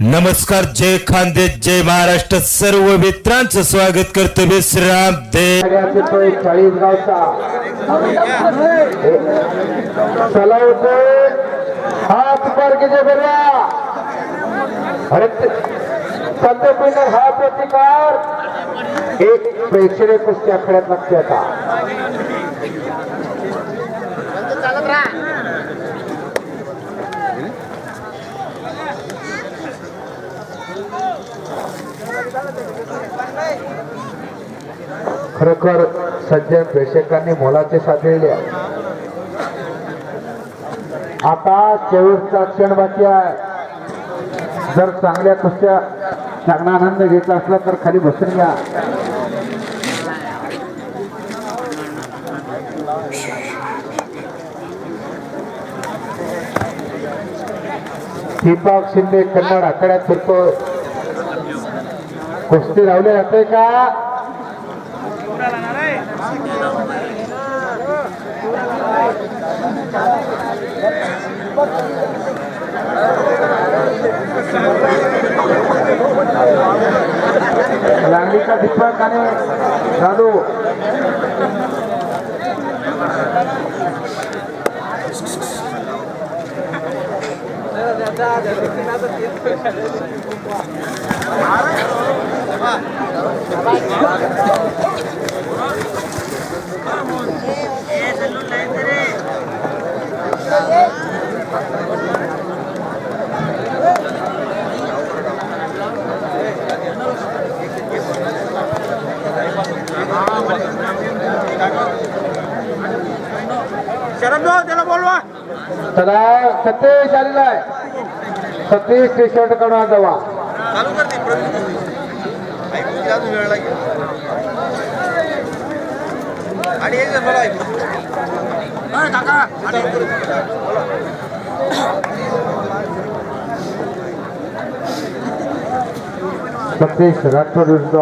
नमस्कार जय खांदे जय महाराष्ट्र. सर्व मित्रांचं स्वागत करतो मी श्रीराम हात मार्गे जे बघा अरे प्रतिकार. एक प्रेक्षणीय कुस्ती आखड्यात लागते आता. खरोखर सज्जन प्रेक्षकांनी मोलाचे साधलेले आता शेवटचा क्षण बाकी आहे. जर चांगल्या कुस्त्या चांगला आनंद घेतला असला तर खाली बसून घ्या. दीपक शिंदे कन्नड आखाड्यात फिरतो कुस्ती लावली जाते का? Langkah dipa kane satu. चला सतीश आलेला आहे. सतीश टी शर्ट काढून जावा चालू करते अजून वेळ लागेल आणि एक जण मला ऐकू अरे काका आणि एक जण. सतीश राठोड विरुद्ध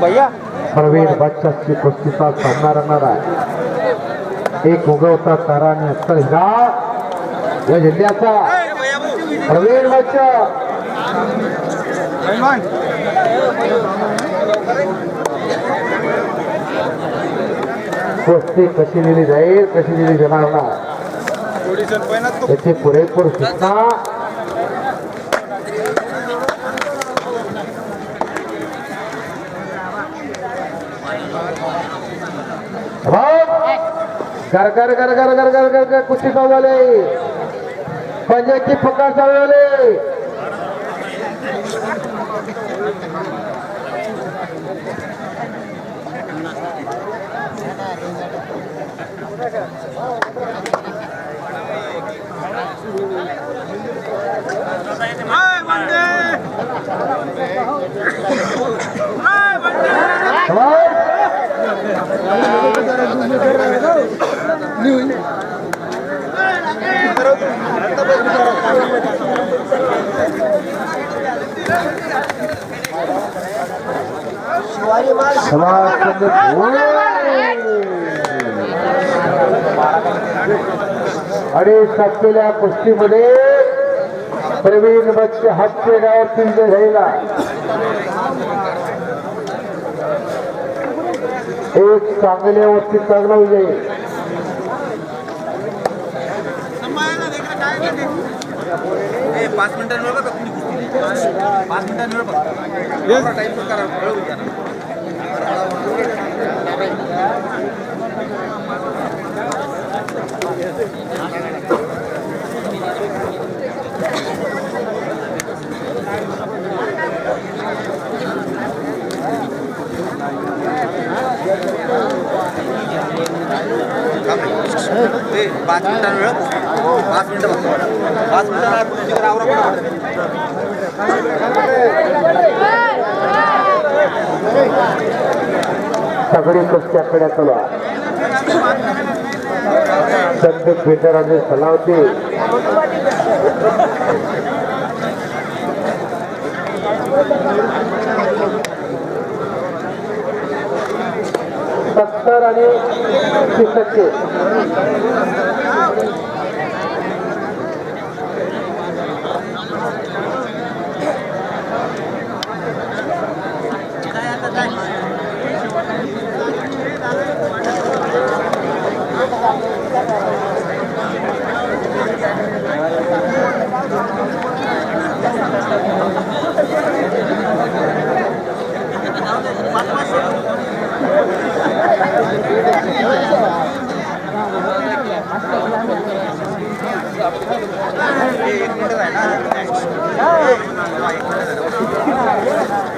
भैया. प्रवीण बच्चाची कुस्तीचा सामना रंगणार आहे. एक उगवता तारा आणि अक्कल हिरा या जिल्ह्याचा. प्रवीण बच्चा स्वस्ती कशी दिली जाईल कशी दिली जाणार ना याची पुरेपूर सूचना घर घर घर घर घर घर घर कुस्ती चालू झाले. पंजाबची फुकार चालू झाले. समाज आणि टाकलेल्या कुस्तीमध्ये प्रवीण बच्च हत्येगाव तिंड घ्यायला. एक चांगल्या वस्तीत चांगला विजय. पाच मिनिटांवर पाच मिनिटांवर टाईप करा पाच मिनिटांनी वेळ पाच मिनिटं फक्त पाच मिनिटांना कुस्ती करा आवरा पटापट. सगळी कुस्त्या कडे चला. संत पेटराने सलावते. सत्तर आणि तिसष्टचे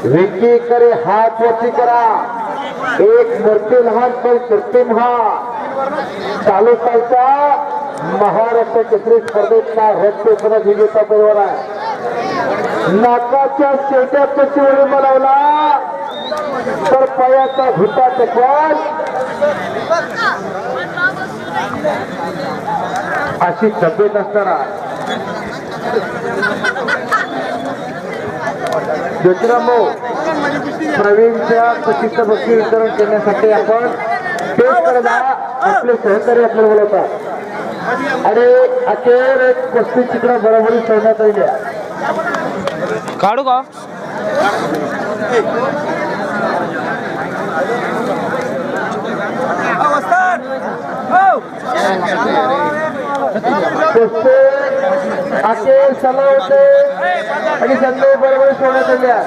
विकी करे हात वरती करा. एक मूर्ती लहान पण कृत्रिम हा. चालू चालता. महाराष्ट्र केसरी स्पर्धेतला रक्तपणा विजेता परिवार आहे. नाकाच्या शेट्या पेशीवर बनवला तर पायाचा घुटा टेकवाल. अशी तब्येत असणार ज्योतिरामो प्रवीणच्या चुकीचं बक्षी वितरण करण्यासाठी आपण टेस्ट करायला आपले सहकारी आपल्याला बोलवतात आणि अखेर एक पस्तीस चित्र बरोबरी ठेवण्यात आली काढू का? कुस्ती अखेर सलावते. आणि संदेश बरोबर सोडत आल्या